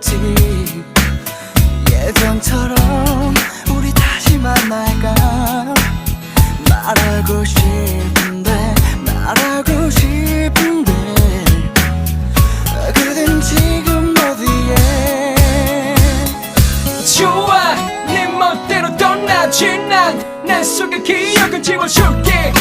있지 예전처럼 우리 다시 만날까? 말하고 싶은데 말하고 싶은데. 그댄 지금 어디에? 좋아 네 멋대로 떠나지 난내 속의 기억을 지워줄게.